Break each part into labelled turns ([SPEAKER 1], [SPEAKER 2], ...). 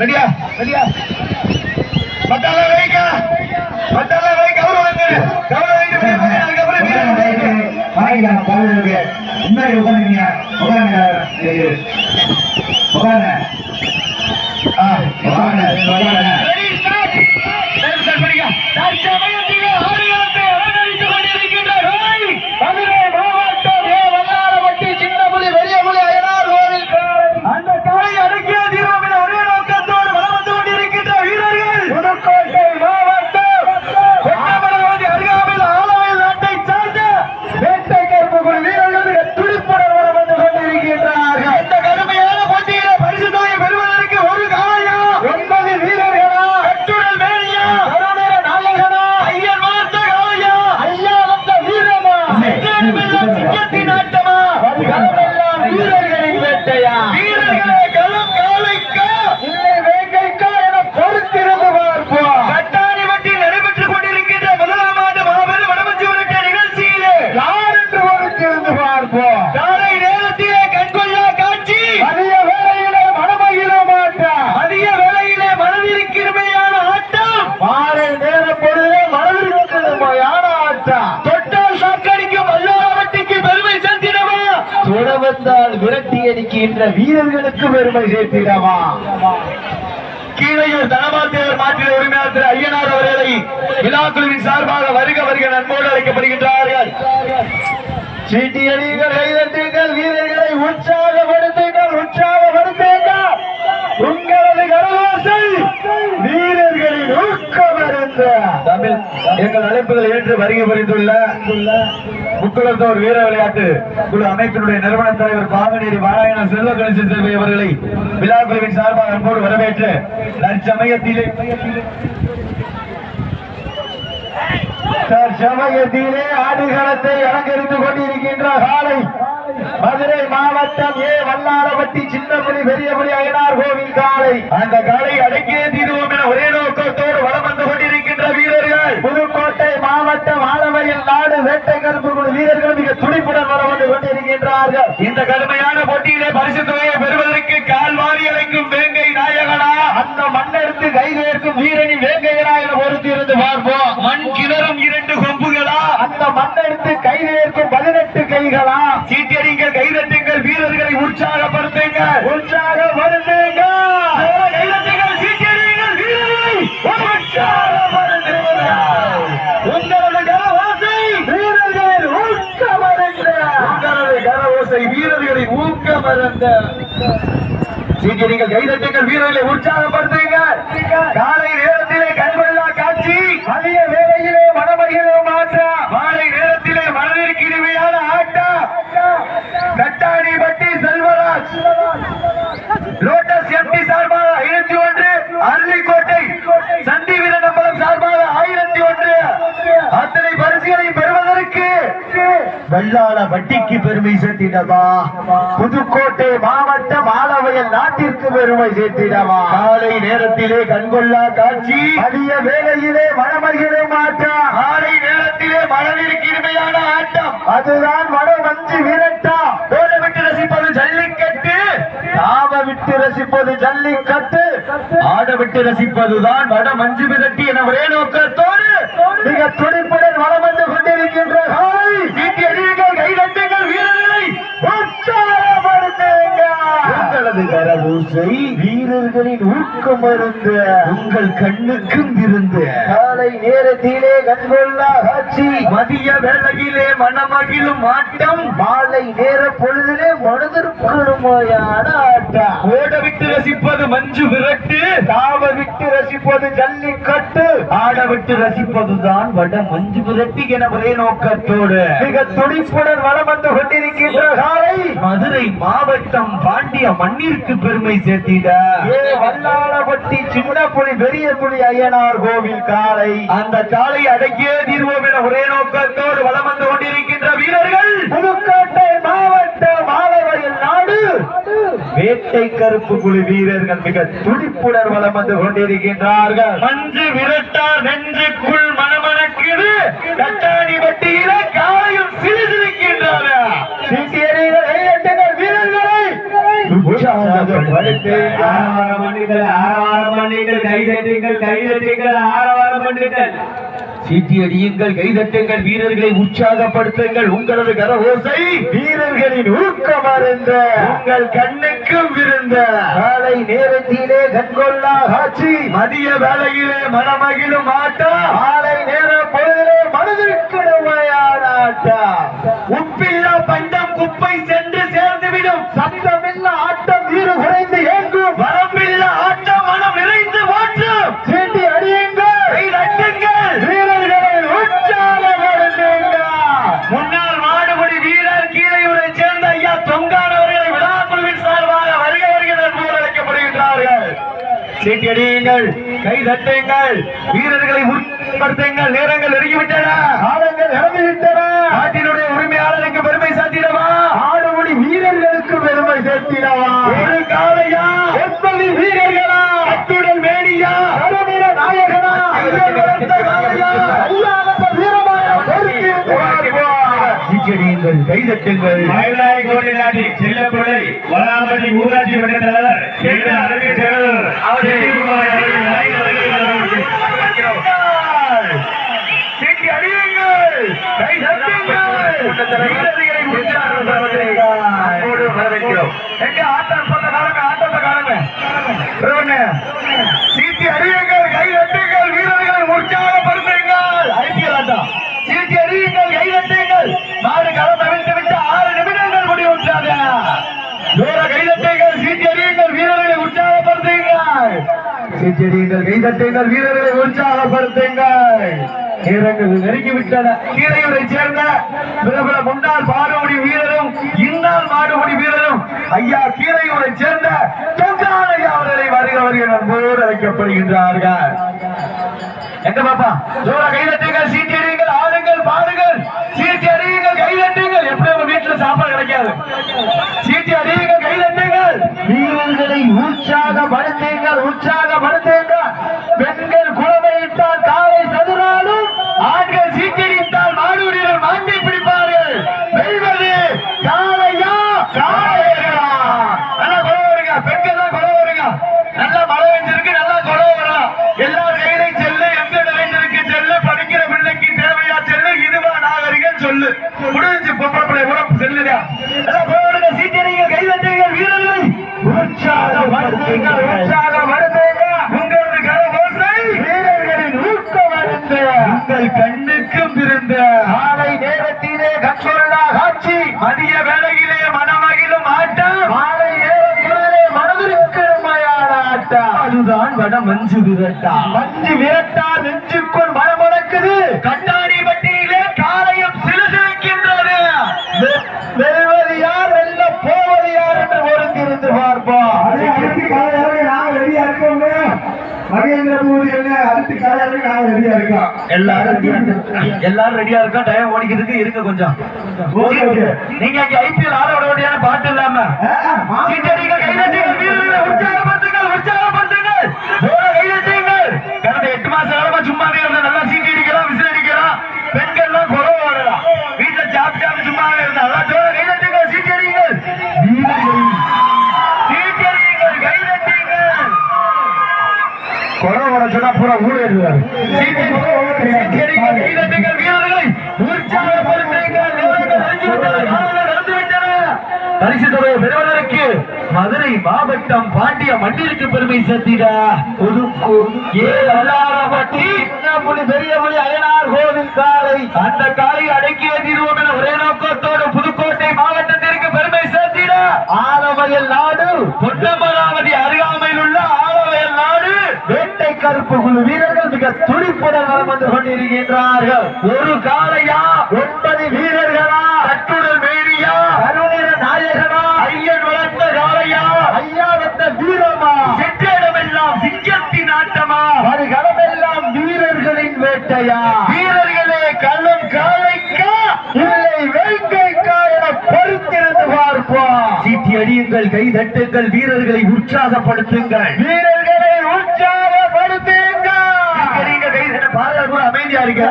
[SPEAKER 1] ரெடியா? ரெடியா? மத்தால வைங்க மத்தால வை கௌரவம் வைங்க கௌரவம் வைங்க வெளிய போங்க. அதுக்கப்புறம் வீரர் வைங்க. ஆ, Ready, start. விரட்டி வீரர்களுக்கு பெருமை சேர்த்திடவா? கீழையூர் தனமாத்தேவர் மாற்றிட உரிமையாளர் திரு ஐயனார் அவர்களை விழாக்குழுவின் சார்பாக வருக வருக நன்மோடு அழைக்கப்படுகின்றார்கள். சீட்டியடிகள் கைதட்டுங்கள் வீரர்களை உற்சாகப்படுத்துங்கள் உற்சாகப்படுத்துங்கள். உங்களது கரவாசை வீரர்களின் ஊக்கமருந்த தமிழ் எங்கள் அழைப்புகள் ஏற்று வருகை புரிந்துள்ள முக்குளத்தோர் வீர விளையாட்டு குழு அமைப்பினுடைய நிறுவன தலைவர் பாகநேரி நாராயண செல்வ கணேச செல்வி அவர்களை விழாக்குழுவின் சார்பாக அன்போடு வரவேற்று தற்சமயத்திலே தற்சமயத்திலே ஆடுகளத்தை அலங்கரித்துக் கொண்டிருக்கின்ற காலை மதுரை மாவட்டம் ஏ வல்லாரப்பட்டி சின்னபுலி பெரியபுலி அயனார் கோவில் காலை. அந்த காலை அடக்கியே தீர்வோம் என ஒரே நோக்கத்தோடு வளம் வந்து கொண்டிருக்கின்ற வீரர்கள் புதுக்கோட்டை மாவட்டம் ஆலவையில் நாடு வேட்டை கருப்பு குழு வீரர்கள் மிக துடிப்புடன் வலம் வந்து கொண்டிருக்கின்றார்கள் இந்த கடுமையான போட்டியிலே பரிசு தொகையை பெறுவதற்கு கால்வாரி அழைக்கும் வேங்கை நாயகனா? அந்த மண்ணெடுத்து கைதேற்கும் வீரனி வேங்கையனா என பொறுத்து இருந்து பார்ப்போம். மண் கிணறும் இரண்டு கொம்புகளா? அந்த மண்ணெடுத்து கைதேற்கும் பதினெட்டு கைகளா? சீட்டடிங்கள் கைதட்டுங்கள் வீரர்களை உற்சாகப்படுத்துங்கள். உற்சாகப்படுத்துங்கள். ஊக்கமருந்த சீக்கிரங்கள் கைதட்டுங்கள் வீரர்களை உற்சாகப்படுத்த காலை நேரத்திலே கண்கொள்ளா காட்சி மதிய வேளையிலே மனமகிழும் ஆட்டம் மாலை நேரத்திலே மனதிற்கு இனிமையான ஆட்டம் கட்டாணி பட்டி செல்வராஜ் லோட்டஸ் எம்பி சார்பாக ஐநூத்தி ஒன்று அரளிக்கோட்டை சண்டி வீரநம்பலம் சார்பாக ஆயிரத்தி ஒன்று அத்தனை பரிசுகளை பெறுவதற்கு பட்டிக்கு பெருமை சேர்த்திடவா? புதுக்கோட்டை மாவட்டம் ஆலவயல் நாட்டிற்கு பெருமை சேர்த்திடவா? காலை நேரத்திலே கண்கொள்ளா காட்சி மதிய வேலையிலே மனமகிழும் ஆட்டம் காலை நேரத்திலே மனதிற்கு இனிமையான ஆட்டம். அதுதான் மன மஞ்சு விரட்டா. ஓட விட்டு ரசிப்பது ஜல்லிக்கட்டு. ஆவ விட்டு ரசிப்பது ஜல்லிக்கட்டு. ஆட விட்டு ரசிப்பதுதான் வட மஞ்சு விரட்டி என ஒரே நோக்கத்தோடு மிக துடிப்புடன் வளம் வந்து கொண்டிருக்கின்ற காலை வீட்டு அடியுங்கள் கைதட்டுங்கள் வீரர்களை உற்சாகப்படுத்துங்கள் உங்களது கரபூசை வீரர்களின் ஊக்கம் அருந்த உங்கள் கண்ணுக்கும் இருந்து காலை நேரத்திலே கண்கொள்ளா காட்சி. மதிய வேளையிலே மனமகிழும் ஆட்டம். மாலை நேர பொழுதிலே மனதிற்குழுமையான ஆட்டம். ஓட விட்டு ரசிப்பது மஞ்சு விரட்டு. தாவ விட்டு ரசிப்பது ஜல்லிக்கட்டு. ஆட விட்டு ரசிப்பதுதான் வட மஞ்சு விரட்டு என ஒரே நோக்கத்தோடு. மிக துடிப்புடன் வளம் வந்து கொண்டிருக்கின்ற காலை. மதுரை மாவட்டம் பாண்டிய மண்ணிற்கு பெருமை சேர்த்திட. ஏ வல்லாளப்பட்டி சின்ன புலி பெரிய புலி ஐயனார் கோவில் காலை. அந்த காலை அடக்கிய தீர்வோம் என ஒரே நோக்கத்தோடு வளம் வந்து கொண்டிருக்கின்ற வீரர்கள். புதுக்கோட்டை மாவட்ட மாலவயல் நாடு. வேட்டை கருப்பு குழு வீரர்கள் மிக துடிப்புடன் வளம் வந்து கொண்டிருக்கின்றார்கள். மஞ்சு விரட்டா நெஞ்சுக்குள் மனமணக்குது கட்டாணி வட்டியில காலையும் சிறுசிருக்கின்றன வீரர்களை உற்சாகப்படுத்து
[SPEAKER 2] ஆரவாரம் பண்ணுங்கள் ஆரவாரம் பண்ணுங்கள் கைதட்டுங்கள் கைதட்டுங்கள் ஆரவாரம் பண்ணுங்கள்
[SPEAKER 1] சீட்டி அடியுங்கள் கைதட்டுங்கள் வீரர்களை உற்சாகப்படுத்துங்கள். உங்களது கரவோசை வீரர்களின் ஊக்கம் அருந்த. உங்கள் கண்ணுக்கும் விருந்த. காலை நேரத்திலே கண்கொள்ளா காட்சி. மதிய வேளையிலே மனமகிழும் ஆட்டம் மாலை நேர பொழுதிலே மனதிற்கு நோயான ஆட்டம் உப்பில்லா பண்டம் குப்பை சென்று சேர்ந்துவிடும். சத்தமில்லா ஆட்டம் வீறு குறைந்து ஏங்கும் வரம்பில்லா ஆட்டம் மனம் நிறைந்து மாற்றும் சீட்டி அடியுங்கள் கை தட்டுங்கள் வீரர்களை உற்சாகப்படுத்துங்கள் முன்னாள் மாடுபடி வீரர் கீழையூரை சேர்ந்த ஐயா தொங்கான் அவர்களை விழாக்குழுவின் சார்பாக வருக வருகிறது போல் அழைக்கப்படுகின்றார்கள் சீட்டி அடியுங்கள் கை தட்டுங்கள். வீரர்களை உட்படுத்துங்கள் நேரங்கள் நெருங்கிவிட்டன. காலங்கள் இறந்துவிட்டன நாட்டினுடைய உரிமையாளருக்கு பெருமை சேர்த்திடவா? ஆடுபடி வீரர்களுக்கு பெருமை சேர்த்திடவா? ஒரு காலையா எப்படி வீரர்களா? அத்துடன் மேனியா? கருவீர நாயகனா? சீச்சடியுங்கள் கைதட்டுங்கள்.
[SPEAKER 2] மயிலாய் கோடிநாட்டி செல்லப்பிள்ளை வளாமதி ஊராட்சி மன்ற தலைவர் அவர்கள் வழங்கி வருகிறார்கள்.
[SPEAKER 1] சீட்டி அடியுங்கள் கை தட்டுங்கள் வீரர்களை உற்சாகப்படுத்துங்கள். அன்போடு வரவேற்கிறோம். எங்க ஆட்டம் சொன்ன காலங்க ஆட்டத்தை காலங்க ரோனே, சீட்டி அடியுங்கள் கை தட்டுங்கள் வீரர்களை உற்சாகப்படுத்துங்கள் ஐபிஎல் ஆட்டம் சீட்டி அடியுங்கள் கை தட்டுங்கள் நாடு களம் தவிர்த்து விட்டு ஆறு நிமிடங்கள் முடிவுற்றாங்க தூர கைதட்டுங்கள் சீட்டி அடியுங்கள் வீரர்களை உற்சாகப்படுத்துங்கள் கை கைதட்டுங்கள் வீரர்களை உற்சாகப்படுத்துங்கள். இறங்கு நெருங்கி விட்டன கீழையூரை சேர்ந்த பிரபல முன்னாள் பாடுபடி வீரரும் இன்னால் மாடுபடி வீரரும் ஐயா கீழையூரை சேர்ந்த தொங்கானையா அவர்களை வருகிறவர்கள் வருக அழைக்கப்படுகின்றார்கள். எங்க பாப்பா? ஜோர கைதட்டுங்கள் சீட்டி அடியுங்கள் ஆடுங்கள் பாடுங்கள். சீட்டி அறியுங்கள் கைதட்டுங்கள் எப்படி உங்க வீட்டுல சாப்பாடு கிடைக்காது. சீட்டி அறியுங்கள் கைதட்டுங்கள் வீரர்களை உற்சாகப்படுத்துங்கள் உற்சாகப்படுத்துங்கள். பெண்கள் மஞ்சு விரட்டா. மஞ்சு விரட்டா நெஞ்சுக்குள் மனம் முடக்குது. கண்ணாடி பட்டியிலே காலையும் சிலுசிலுக்கின்றது. வெ- வெல்வது யார் வெல்ல போவது யார் என்று ஒருங்கிருந்து பார்ப்போம்.
[SPEAKER 3] அடுத்து காலையாவே நாங்க ரெடியா இருக்கோங்க மகேந்திர பூரி என்ன அடுத்து காலையாவே நாங்க ரெடியா இருக்கோம்.
[SPEAKER 1] எல்லாரும் எல்லாரும் ரெடியா இருக்கா டைம் ஓடிக்கிறதுக்கு இருக்க கொஞ்சம்.
[SPEAKER 3] Okay, okay.
[SPEAKER 1] நீங்க இங்க ஐபிஎல் ஆட விட வேண்டியான பாட்டு இல்லாம. சும்மாவே மதுரை மாவட்டம் பாண்டிய மண்ணிற்கு பெருமை சேர்த்திட புதுக்கூர் ஏ புலி பெரிய புலி அயனார் கோவில் காலை? அந்த காலை அடக்கிய தீர்வோம் என ஒரே நோக்கத்தோடு புதுக்கோட்டை மாவட்டத்திற்கு பெருமை சேர்த்திட. ஆலவயல் நாடு பொன்னமராவதி அருகாமையில் உள்ள ஆலவயல் நாடு. வேட்டை கருப்பு குழு வீரர்கள் மிக துடிப்புடன் வலம் வந்து கொண்டிருக்கின்றார்கள். ஒரு கால ஒன்பது வீரர்களா கட்டுடல் மேரியா கருணிர நாயகனா ஐயன் வளர்த்த காலையா ஐயாவத்த வீரமா செற்றிடமெல்லாம் சிங்கத்தின் ஆட்டமா மறுகளமெல்லாம் வேட்டையா வீரர்களே கள்ளம் காலைக்கா இல்லை வேங்கைக்கா என பொறுத்திருந்து பார்ப்போம் சீட்டி அடியுங்கள் கை தட்டுங்கள் வீரர்களை உற்சாகப்படுத்துங்கள் வீரர்களை உற்சாகப்படுத்துங்கள் பாரதியார் கூட அமைதியா இருக்க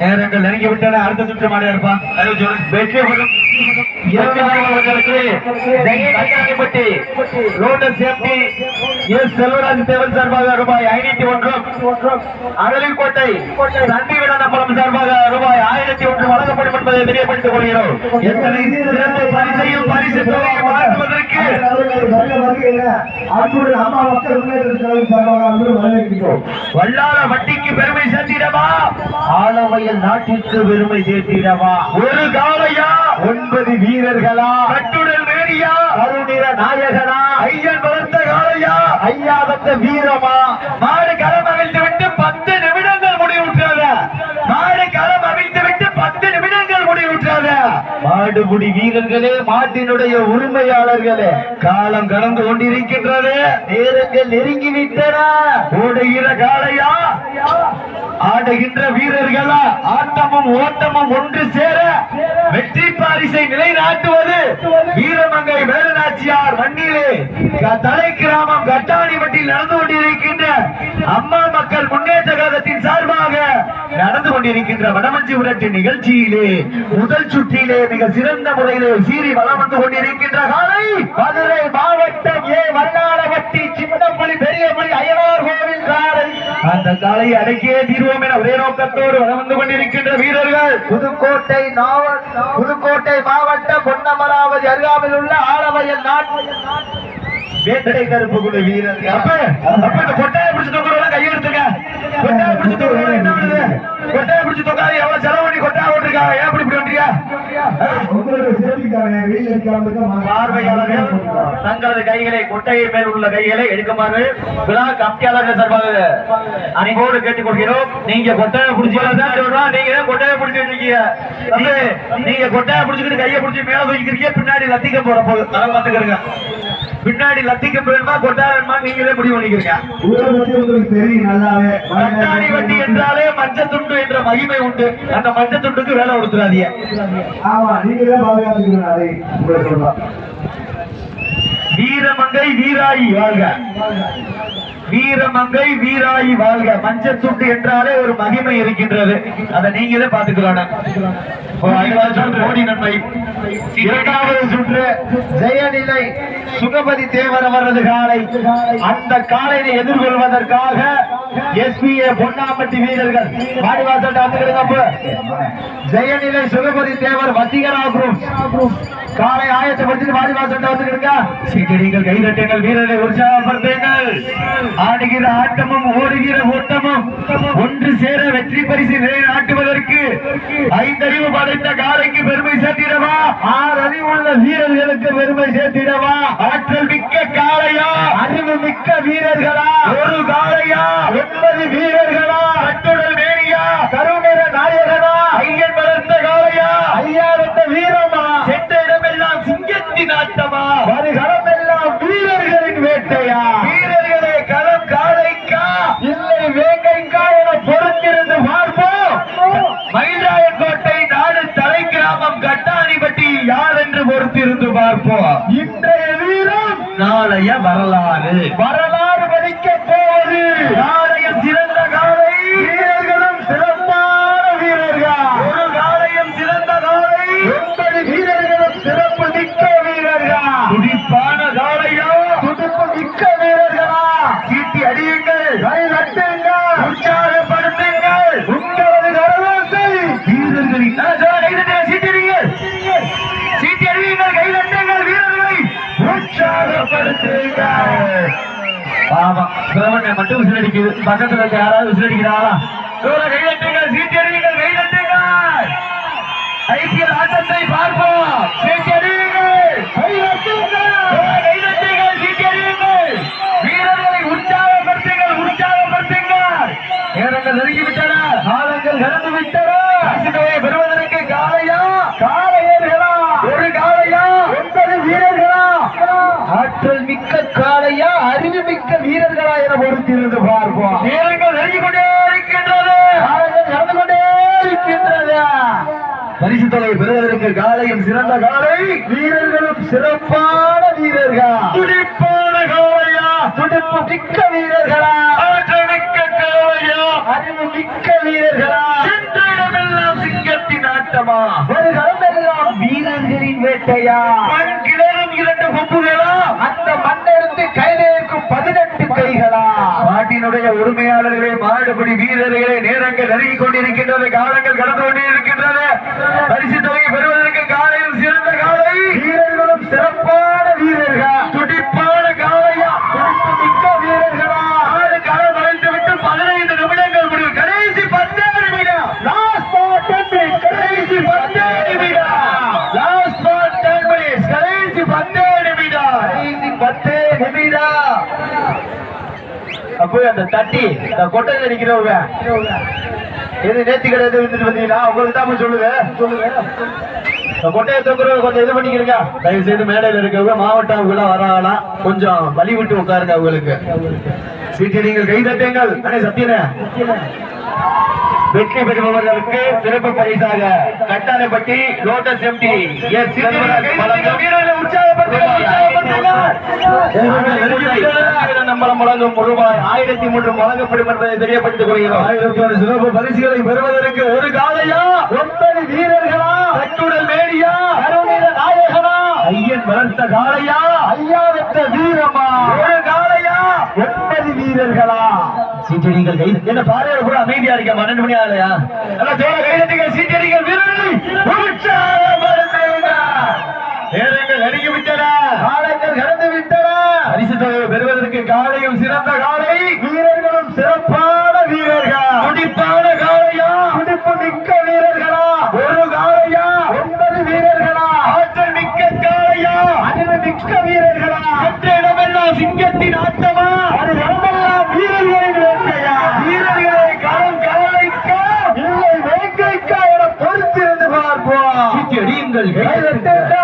[SPEAKER 1] நேரங்கள் நெருங்கி விட்டன அடுத்த சுற்று மாடியா இருப்பான் வெற்றி பெறும் இரண்டாவது சேஃப்டி எஸ் செல்வராஜ் தேவன் சார்பாக ரூபாய் ஐநூத்தி ஒன்றும். அகலிக்கோட்டை சார்பாக ரூபாய் ஆயிரத்தி ஒன்று வழங்கப்படும் என்பதை தெரியப்படுத்திக் கொள்கிறோம். எத்தனை சிறந்த பரிசையும் பரிசு தொகையை வழங்குவதற்கு வல்லார வட்டிக்கு பெருமை சேர்த்திடவா? ஆலவையல் நாட்டிற்கு பெருமை சேர்த்திடவா? ஒரு காலையா ஒன்பது வீரர்களா? கட்டுடல் வேணியா கருநிற நாயகனா? ஐயன் வளர்த்த காலையா ஐயா வந்த வீரமா? மாடு களம் அவிழ்த்து விட்டு பத்து நிமிடங்கள் முடிவுற்றாத. மாடுபுடி வீரர்களே மாட்டினுடைய உரிமையாளர்களே காலம் கடந்து கொண்டிருக்கின்றது. நேரங்கள் நெருங்கி விட்டன ஓடுகிற காலையா ஆடுகின்ற வீரர்களா? ஆட்டமும் ஓட்டமும் ஒன்று சேர வெற்றி பாரிசை நிலைநாட்டுவது வீரமங்கை வேலுநாச்சியார் மண்ணிலே தலை கிராமம் கட்டாணிப்பட்டில் நடந்து கொண்டிருக்கின்ற அம்மா மக்கள் முன்னேற்ற கழகத்தின் சார்பாக நடந்து கொண்டிருக்கின்ற வடமஞ்சி உரட்டு நிகழ்ச்சியிலே முதல் சுற்று சுற்றிலே மிக சிறந்த முறையிலே சீறி வளம் வந்து கொண்டிருக்கின்ற காலை மதுரை மாவட்டம் ஏ வல்லாரவட்டி சின்னப்புலி பெரியமொழி அய்யனார் கோவில் காலை. அந்த காலையை அடக்கியே தீர்வோம் என ஒரே நோக்கத்தோடு வளம் வந்து கொண்டிருக்கின்ற வீரர்கள். புதுக்கோட்டை புதுக்கோட்டை மாவட்டம் பொன்னமராவதி அருகாமையில் உள்ள ஆலவயல் நாட்டு வேட்டடை கருப்பு குழு வீரர். அப்ப அப்ப இந்த கொட்டாயை பிடிச்சு தொங்குறவங்க கையெடுத்துங்க கொட்டாயை பிடிச்சு தொங்குறவங்க என்ன பண்ணுது? கொட்டாயை பிடிச்சு தொங்காது எவ்வளவு செலவு பண்ணி கொட்டாய் ஓட்டிருக்காங்க ஏன் இப்படி
[SPEAKER 3] இருக்காங்க
[SPEAKER 1] பார்வையாளர்கள் தங்களது கைகளை கொட்டையை மேல் உள்ள கைகளை எடுக்குமாறு விழா கமிட்டியாளர்கள் சார்பாக அனைவோடு கேட்டுக்கொள்கிறோம். நீங்க கொட்டையை சொல்றோம் நீங்க தான் கொட்டையை பிடிச்சி வச்சிருக்கீங்க தம்பி, நீங்க கொட்டையை பிடிச்சிக்கிட்டு கையை பிடிச்சி மேல தூக்கிக்கிறீங்க பின்னாடி லத்திக்க போற போது. அதை பாத்துக்கிறீங்க பின்னாடி லத்திக்க வேணுமா கொட்டாய் வேணுமா நீங்களே முடிவு பண்ணிக்கிறீங்க. கட்டாணி வட்டி என்றாலே மஞ்சள் துண்டு என்ற மகிமை உண்டு. அந்த மஞ்சள் துண்டுக்கு வேலை கொடுத்துறாதீங்க.
[SPEAKER 3] ஆமா நீங்க தான் பாதுகாத்துக்கணும் அதை உங்களை சொல்றோம்.
[SPEAKER 1] வீரமங்கை வீராயி வாழ்க. வீரமங்கை வீராயி வாழ்க. மஞ்சள் துண்டு என்றாலே ஒரு மகிமை இருக்கின்றது. அதை நீங்களே பாத்துக்கலாம் கோடி நன்மை. இரண்டாவது சுற்று ஜெயநிலை சுகபதி தேவர் அவரது காலை. அந்த காலையை எதிர்கொள்வதற்காக எஸ்பிஏ பொன்னாம்பட்டி வீரர்கள் வாடிவாசல் டாக்டர் ஜெயநிலை சுகபதி தேவர் வசீகரா குரூப். காலை ஆயத்தப்படுத்தி வாடிவாசல் வந்துருங்க சீட்டடிகள் கைதட்டுங்கள் வீரரை உற்சாகப்படுத்துங்கள். ஆடுகிற ஆட்டமும் ஓடுகிற ஓட்டமும் ஒன்று சேர வெற்றி பரிசு நிலைநாட்டுவதற்கு ஐந்தறிவு படைத்த காலைக்கு பெருமை சேர்த்திடவா? ஆறு அறிவுள்ள வீரர்களுக்கு பெருமை சேர்த்திடவா? ஆற்றல் மிக்க காளையா? அறிவு மிக்க வீரர்களா? ஒரு காளையா? ஒன்பது வீரர்களா? கட்டுடல் வேணியா கருநிற நாயகனா? ஐயன் வளர்த்த காளையா ஐயாவிட்ட வீரமா சென்ற இடமெல்லாம் சிங்கத்தின் ஆட்டமா வருகளமெல்லாம் வீரர்களின் வேட்டையா வீரர்களே களம் காளைக்கா இல்லை வேங்கைக்கா என பொறுத்திருந்து பார்ப்போம் மயிலாயக்கோட்டை நாடு தலை கிராமம் கட்டாணிப்பட்டி யார் என்று பார்ப்போம் இன்றைய வீரம் நாளைய வரலாறு. வரலாறு படிக்க போவது நாளையம் சிறந்த காலை வீரர்களும் சிறப்பான வீரர்கள் ஒரு காலையும் சிறந்த காலை ஒன்பது வீரர்களும் சிறப்பு மிக்க வீரர்கள் துடிப்பான காலையா துடிப்பு மிக்க வீரர்களா சீட்டி அடியுங்கள் கை நட்டுங்கள் உற்சாகப்படுத்துங்கள் உங்களது கரவாசை வீரர்களின் ஆ, ஜோரா கை தட்டுங்கள், சீட்டி அடியுங்கள் சீட்டி அடியுங்கள் கை தட்டுங்கள் வீரர்களை உற்சாகப்படுத்துங்கள் ஆமா சிரவணை மட்டும் விசில் பக்கத்துல இருக்க யாராவது விசில் அடிக்கிறாரா ஜோரா கை தட்டுங்கள் ஐபிஎல் ஆட்டத்தை பார்ப்போம். சீட்டி அடியுங்கள். கை தட்டுங்கள் வீரர்களை உற்சாகப்படுத்துங்கள் உற்சாகப்படுத்துங்கள். நேரங்கள் நெருங்கிவிட்டன காலங்கள் கடந்து விட்டன பெறுவதற்கு காலையா? கால ஒரு காலையா ஒன்பது வீரர்களா ஆற்றல் மிக்க காலையா அறிவு மிக்க வீரர்களா என பொறுத்திருந்து பார்ப்போம். நேரங்கள் நெருங்கிக் கொண்டே இருக்கின்றது நடந்து கொண்டே இருக்கின்றது.
[SPEAKER 2] பரிசு தொகை பெறுவதற்கு காலையும் சிறந்த காலை வீரர்களும் சிறப்பான வீரர்கள்.
[SPEAKER 1] துடிப்பான காளையா.
[SPEAKER 2] துடிப்பு மிக்க வீரர்களா.
[SPEAKER 1] ஆற்றமிக்க காளையா.
[SPEAKER 2] அறிவு மிக்க வீரர்களா.
[SPEAKER 1] சென்ற இடமெல்லாம் சிங்கத்தின் ஆட்டமா.
[SPEAKER 2] ஒரு களமெல்லாம் வீரர்களின் வேட்டையா.
[SPEAKER 1] மண் கிளறும் இரண்டு கொம்புகளா
[SPEAKER 2] அந்த மண்ணெடுத்து கைதேற்கும் பதினெட்டு கைகளா
[SPEAKER 1] நம்முடைய உரிமையாளர்களே மாடுபடி வீரர்களே நேரங்கள் நெருங்கிக் கொண்டிருக்கின்றது காலங்கள் கடந்து கொண்டிருக்கின்றது. பரிசு தொகை பெறுவதற்கு காலையில் சிறந்த காலை.
[SPEAKER 2] வீரர்களும் சிறப்பான வீரர்கள்
[SPEAKER 1] துடிப்பான காலையா
[SPEAKER 2] துடிப்பு மிக்க வீரர்களா
[SPEAKER 1] ஆறு காலம் வளைந்து விட்டு பதினைந்து நிமிடங்கள் முடிவு கடைசி பத்தே நிமிடம்
[SPEAKER 2] லாஸ்ட் பால் டென்
[SPEAKER 1] கடைசி பத்தே நிமிடம் லாஸ்ட் பால் டென் மினிட்ஸ் கடைசி பத்தே நிமிடம்
[SPEAKER 2] கடைசி பத்து நிமிடம் போய் அந்த தட்டி இந்த கொட்டையில நிக்கிறவங்க எது நேத்தி கிடையாது வந்துட்டு வந்தீங்கன்னா உங்களுக்கு தான் சொல்லுவேன் இந்த கொட்டையை தொங்குறவங்க கொஞ்சம் இது பண்ணிக்கிறீங்க. தயவு செய்து மேடையில் இருக்கவங்க மாவட்டம் அவங்க வராங்களாம் கொஞ்சம் வழி விட்டு உட்காருங்க அவங்களுக்கு.
[SPEAKER 1] சீட்டு நீங்கள் கைதட்டுங்கள் அண்ணே சத்தியனே
[SPEAKER 2] வெற்றி பெறுபவர்களுக்கு சிறப்பு பரிசாக கட்டாரப்பட்டி லோட்டஸ் எம்டி எஸ் ரூபாய் ஆயிரத்தி மூன்று வழங்கப்படும் என்பதை தெரியப்படுத்திக் கொள்கிறோம்.
[SPEAKER 1] சிறப்பு பரிசுகளை பெறுவதற்கு ஒரு காலையா
[SPEAKER 2] ஒன்பது வீரர்களா?
[SPEAKER 1] கட்டுடல் மேடியா
[SPEAKER 2] கருணீர நாயகனா?
[SPEAKER 1] ஐயன் வளர்த்த காளையா?
[SPEAKER 2] ஐயா வெற்ற வீரமா?
[SPEAKER 1] ஒரு காளையா?
[SPEAKER 2] ஒன்பது வீரர்களா? சீட்டடிகள் கை என்ன பாறையோட கூட அமைதியா இருக்க பன்னெண்டு மணி ஆகலையா
[SPEAKER 1] நல்ல ஜோர கைதட்டிகள் சீட்டடிகள் வீரர்களை உற்சாகப்படுத்துங்க நேரங்கள் நெருங்கி விட்டன.
[SPEAKER 2] காலங்கள் கடந்து விட்டன.
[SPEAKER 1] பரிசு தொகை பெறுவதற்கு காலையும் சிறந்த காலம்
[SPEAKER 2] வீரர்களும் சிறப்பான வீரர்கள்
[SPEAKER 1] துடிப்பான காளையா
[SPEAKER 2] துடிப்பு மிக்க வீரர்களா
[SPEAKER 1] ஒரு காளையா
[SPEAKER 2] ஒன்பது வீரர்களா
[SPEAKER 1] ஆற்றல் மிக்க காளையா
[SPEAKER 2] அறிவு மிக்க வீரர்களா
[SPEAKER 1] சென்ற இடமெல்லாம் சிங்கத்தின் ஆட்டமா
[SPEAKER 2] அது இடமெல்லாம் வீரர்களின் வேட்டையா
[SPEAKER 1] வீரர்களை களம் கவலைக்க
[SPEAKER 2] இல்லை வேங்கைக்கா என பொறுத்திருந்து பார்ப்போம் கைதட்டுங்க.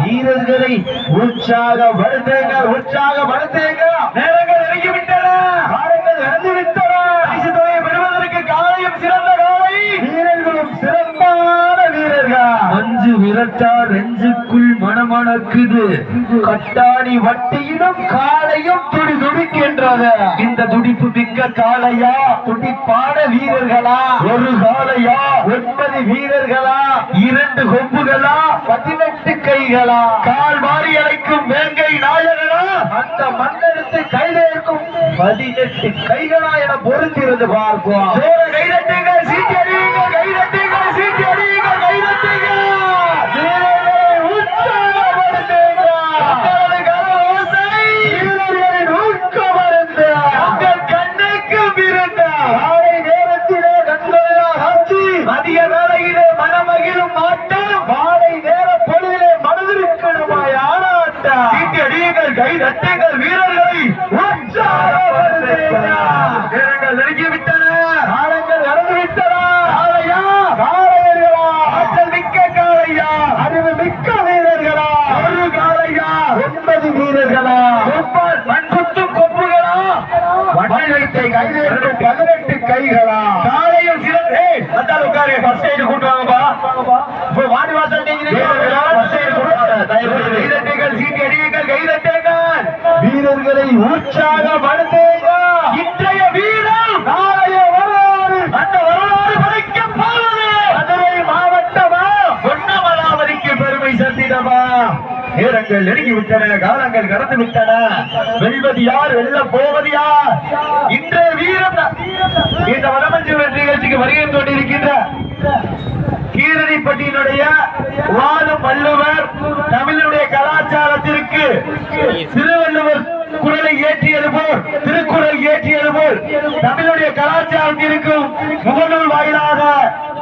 [SPEAKER 2] வீரர்களை உற்சாகப்படுத்துங்க உற்சாகப்படுத்துங்க
[SPEAKER 1] நேரங்கள் நெருங்கி விட்டன
[SPEAKER 2] காலங்கள் நடந்து விட்டன
[SPEAKER 1] பரிசு தொகையை பெறுவதற்கு காலையும் சிறந்த காலை
[SPEAKER 2] வீரர்களும் சிறப்பான வீரர்கள்
[SPEAKER 1] மஞ்சு விரட்டா நெஞ்சுக்குள் மனமணக்குது
[SPEAKER 2] கட்டாணி வட்டியிலும் காலையும் துடி துடிக்கின்றது.
[SPEAKER 1] இந்த துடிப்பு மிக்க காளையா?
[SPEAKER 2] துடிப்பான வீரர்களா?
[SPEAKER 1] ஒரு காளையா?
[SPEAKER 2] ஒன்பது வீரர்களா?
[SPEAKER 1] இரண்டு கொம்புகளா?
[SPEAKER 2] பதினெட்டு கைகளா?
[SPEAKER 1] கால் மாறி அழைக்கும் வேங்கை நாயகனா?
[SPEAKER 2] அந்த மண்ணெடுத்து கைதேற்கும் பதினெட்டு கைகளா என பொறுத்திருந்து பார்ப்போம்.
[SPEAKER 1] கைதட்டுங்க சீட்டி அடியுங்க கைதட்டுங்க சீட்டி அடியுங்க கைதட்டுங்க
[SPEAKER 2] வீரர்களை உற்சாகப்படுத்துங்க.
[SPEAKER 1] மக்களது கரவோசை
[SPEAKER 2] வீரர்களின் ஊக்கமருந்து.
[SPEAKER 1] உங்கள் கண்ணுக்கு விருந்த
[SPEAKER 2] காலை நேரத்திலே கண்கொள்ளா காட்சி.
[SPEAKER 1] மதிய வேளையிலே மனமகிழும் ஆட்டம்
[SPEAKER 2] மாலை நேர பொழுதிலே மனதிற்கிடமாய் ஆனாட்டம்.
[SPEAKER 1] சீட்டி அடியுங்கள் கைதட்டுங்கள் வீரர்களை
[SPEAKER 2] உற்சாகப்படுத்துங்க.
[SPEAKER 1] நெருங்கி விட்டன.
[SPEAKER 2] காலங்கள் நடந்து விட்டன.
[SPEAKER 1] காளையா?
[SPEAKER 2] காளையர்களா.
[SPEAKER 1] ஆற்றல் மிக்க காலையா
[SPEAKER 2] அறிவு மிக்க வீரர்களா?
[SPEAKER 1] ஒரு காலையா
[SPEAKER 2] ஒன்பது வீரர்களா?
[SPEAKER 1] மண்புத்து கொப்புகளா கொம்புகளா
[SPEAKER 2] மண்ணெழுத்தை கைதேற்கும் பதினெட்டு கைகளா?
[SPEAKER 1] காலையில் சிறந்த உட்காரு ஃபர்ஸ்ட் எய்ட் கூட்டு வாங்கப்பா.
[SPEAKER 2] வாடி வாசல்
[SPEAKER 1] நீங்க
[SPEAKER 2] வீரர்களை உற்சாகப்படுத்துங்க
[SPEAKER 1] இன்றைய வீரம்
[SPEAKER 2] நாளைய வரலாறு.
[SPEAKER 1] அந்த வரலாறு படைக்கப் போவது.
[SPEAKER 2] மதுரை மாவட்டமா?
[SPEAKER 1] பொன்னமலாவதிக்கு பெருமை சேர்த்திடவா? நேரங்கள் நெருங்கி விட்டன காலங்கள் கடந்து விட்டன வெல்வது யார் வெல்ல போவது யார்? இன்றைய வீரம். இந்த வடமஞ்சூர் நிகழ்ச்சிக்கு வருகை கொண்டிருக்கின்ற கீரணிப்பட்டியினுடைய வாழும் வள்ளுவர் தமிழுடைய கலாச்சாரத்திற்கு திருவள்ளுவர் குரலை ஏற்றியது போல் திருக்குறள் ஏற்றியது போல் தமிழுடைய இருக்கும். முகநூல் வாயிலாக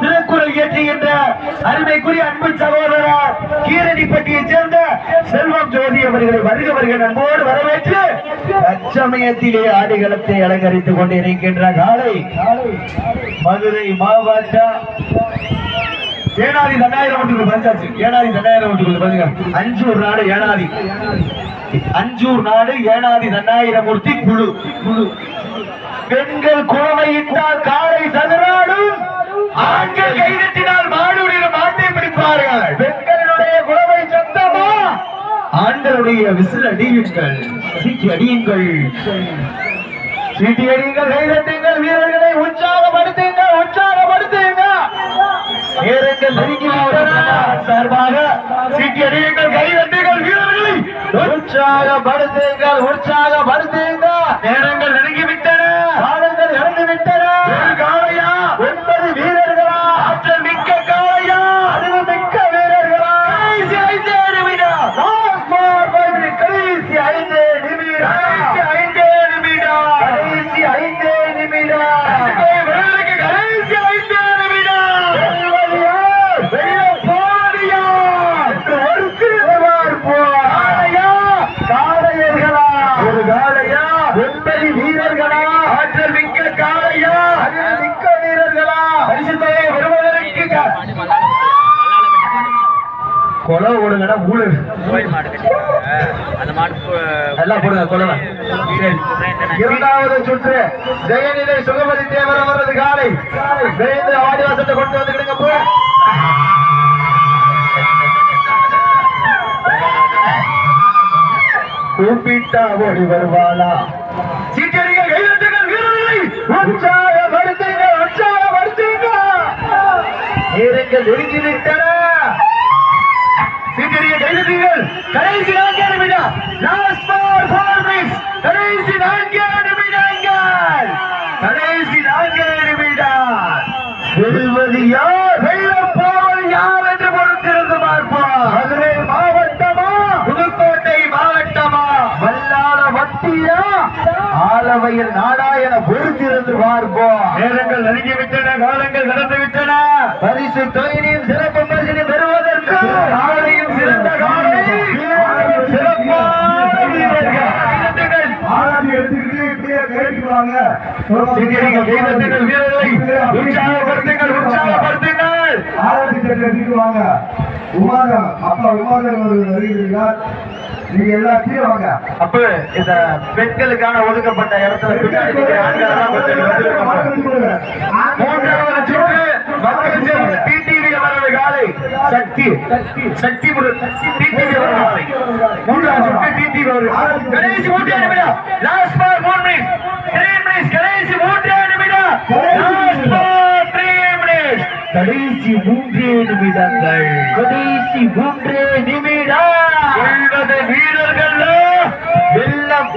[SPEAKER 1] திருக்குறள் இயற்றுகின்ற அருமைக்குரிய அன்பு சகோதரர் கீரடிப்பட்டியைச் சேர்ந்த செல்வம் ஜோதி அவர்களை வருக வருக நண்போடு வரவேற்று
[SPEAKER 2] தற்சமயத்திலே ஆடுகளத்தை அலங்கரித்துக் கொண்டிருக்கின்ற காலை
[SPEAKER 1] மதுரை மாவட்டம் ஏனாதி தண்டாயிரம் ஒன்றுக்கு பஞ்சாச்சு ஏனாதி தண்டாயிரம் ஓட்டுகள் பாருங்க அஞ்சூர் நாடு ஏனாதி. அஞ்சூர் நாடு ஏனாதி தன்னாயிரமூர்த்தி குழு குழு.
[SPEAKER 2] பெண்கள் குழமையிட்டால் காலை சதுராடும்
[SPEAKER 1] ஆண்கள் கைதட்டினால் மாடுடைய மாட்டை பிடிப்பார்கள். பெண்களுடைய குழமை சொந்தமா ஆண்களுடைய விசில் அடியுங்கள் அடியுங்கள். சீட்டி அடியுங்கள் கைதட்டுங்கள் வீரர்களை உற்சாகப்படுத்துங்கள் உற்சாகப்படுத்துங்க நேரங்கள் நெருங்கி. சார்பாக சீட்டி அடியுங்கள் கைதட்டுங்கள் வீரர்களை உற்சாகப்படுத்துங்கள் உற்சாகப்படுத்துங்க நேரங்கள் நெருங்கி விட்டன காலங்கள் இறந்து விட்டன ஒரு காளையா ஒன்பது வீரர்களா ஆற்றல் மிக்க காளையா அறிவு மிக்க வீரர்களா கடைசி ஐந்து நிமிடம் Last four, five minutes. கடைசி ஐந்து நிமிடம் கடைசி ஐந்து நிமிடம் கடைசி ஐந்து நிமிடம் வீரர்களுக்கு கடைசி ஐந்து நிமிடம் வெல்வதியா வெல்ல போவதியா என்று ஒருக்கு காளையா காளையர்களா ஒரு காளையா ஒன்பது வீரர்களா ஆற்றல் மிக்க காளையா அறிவு மிக்க வீரர்களா பரிசுத்தை வருவதற்கு க- கொலை
[SPEAKER 4] மாடு பு-
[SPEAKER 1] எல்லாம் போடுங்க கொலை இரண்டாவது சுற்று. ஜெயநிலை சுகமதி தேவர் அவரது காலை. விரைந்து ஆடிவாசத்தை கொண்டு வந்துக்கிடுங்க போ. கூப்பிட்டா ஓடி வருவாளா? சீட்டடிங்க கைதட்டுங்கள் வீரர்களை. உற்சாகப்படுத்துங்க உற்சாகப்படுத்துங்க நேரங்கள் நெருங்கி விட்டன சீட்டடிங்க கைதட்டுங்கள் கடைசி நான்கு நிமிடம். லாஸ்ட் ஃபார் ஃபோர் மினிட்ஸ் கடைசி நான்கு நிமிடங்கள் கடைசி நான்கு நிமிடம். வெல்வது யார்? வெல்ல போவது யார் என்று பொறுத்திருந்து பார்ப்போம். மதுரை மாவட்டமா? புதுக்கோட்டை மாவட்டமா? வல்லாள வட்டியா? ஆலவையில் நாடா என பொறுத்திருந்து பார்ப்போம். நேரங்கள் நெருங்கி விட்டன காலங்கள் கடந்து விட்டன பரிசு தொகையினையும் சிறப்பு பரிசினை பெறுவதற்கு காலையும் சிறந்த காலை சிறப்பான வீரர்கள்
[SPEAKER 3] ஆளாதி எடுத்துக்கிட்டு இப்படியே
[SPEAKER 1] வீரர்களை. உற்சாகப்படுத்துங்கள் உற்சாகப்படுத்துங்கள்.
[SPEAKER 3] ஆளாதி செட்டு எடுத்துட்டு வாங்க உமாதம் அப்பா உமாதம் ஒரு வருகிறார். நீங்க எல்லாம் கீழே வாங்க.
[SPEAKER 1] அப்ப இந்த பெண்களுக்கான ஒதுக்கப்பட்ட இடத்துல. மூன்றாவது மக்கள் அவரது காலை சக்தி சக்தி டிடிவி அவரது காலை மூன்றாவது சுற்று டிடிவி அவர்கள். கடைசி மூன்றே நிமிடம். லாஸ்ட் ஃபார் மூணு மினிட்ஸ் த்ரீ மினிட்ஸ் கடைசி மூன்றே நிமிடம். லாஸ்ட் ஃபார் த்ரீ மினிட்ஸ் கடைசி மூன்றே நிமிடங்கள். கடைசி மூன்றே நிமிடம். வீரர்கள் எல்லாம்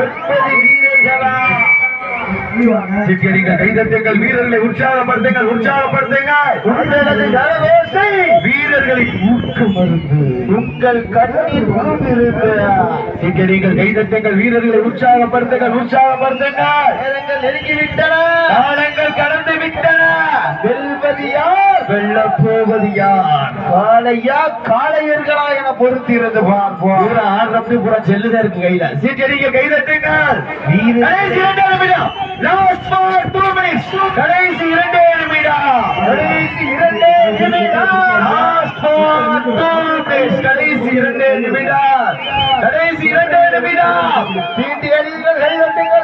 [SPEAKER 1] ஒன்பது வீரர்களா? சிட்டியடிங்கள் கைதட்டுங்கள் வீரர்களை உற்சாகப்படுத்துங்கள் உற்சாகப்படுத்துங்கள். உங்களது கரவேசை வீரர்களின் ஊக்க மருந்து. உங்கள் கண்ணீர் சிட்டியடிங்கள் கைதட்டுங்கள் வீரர்களை உற்சாகப்படுத்துங்கள் உற்சாகப்படுத்துங்கள். நேரங்கள் நெருங்கி விட்டன காலங்கள் கடந்து விட்டன. வெல்வது யார் வெல்ல போவது யார்? காளையா? காளையர்களா என பொறுத்திருந்து பார்ப்போம். பூரா ஆடுறது பூரா செல்லுதா இருக்கு கையில. சீட்டடிங்க கைதட்டுங்கள் கடைசி இரண்டே நிமிடம். லாஸ்ட் ஃபார் டூ மினிட்ஸ் கடைசி இரண்டே நிமிடம். கடைசி இரண்டே நிமிடம். லாஸ்ட் ஃபார் டூ மினிட்ஸ் கடைசி இரண்டே நிமிடம். கடைசி இரண்டே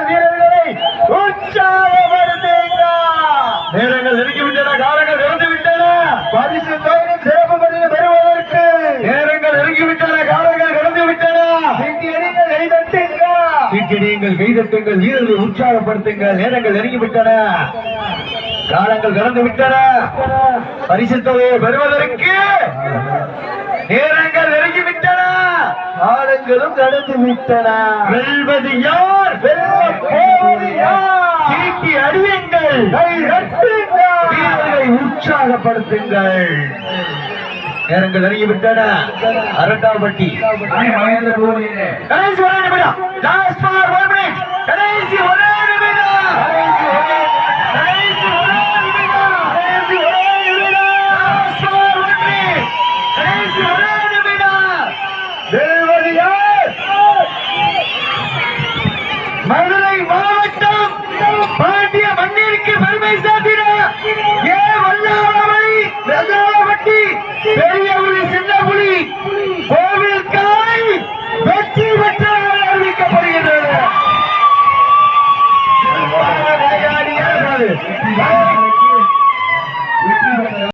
[SPEAKER 1] வீரர்களை. உற்சாகப்படுத்துங்க நேரங்கள் நெருங்கி விட்டன காலங்கள் இறந்து விட்டன பரிசு தொகையின் சிறப்பு பதிவு பெறுவதற்கு நேரங்கள் நெருங்கி விட்டன காலங்கள் கடந்து விட்டன சீட்டி அடிங்கள் கைதட்டுங்க கைதட்டுங்கள் வீரர்களை உற்சாகப்படுத்துங்கள். நேரங்கள் நெருங்கி விட்டன காலங்கள் கடந்து விட்டன பரிசு தொகையை பெறுவதற்கு நேரங்கள் நெருங்கி விட்டன காலங்களும் கடந்து விட்டன வெல்வது யார்? சீட்டி அடியுங்கள். வீரர்களை உற்சாகப்படுத்துங்கள். நேரங்கள் நெருங்கி விட்டன அரண்டாம்பட்டி
[SPEAKER 3] மகேந்திர கோலி
[SPEAKER 1] கடைசி ஒரே நிமிடம். மதுரை மாவட்டம் பாண்டிய மண்ணிற்கு பெருமை சாத்தின பெரிய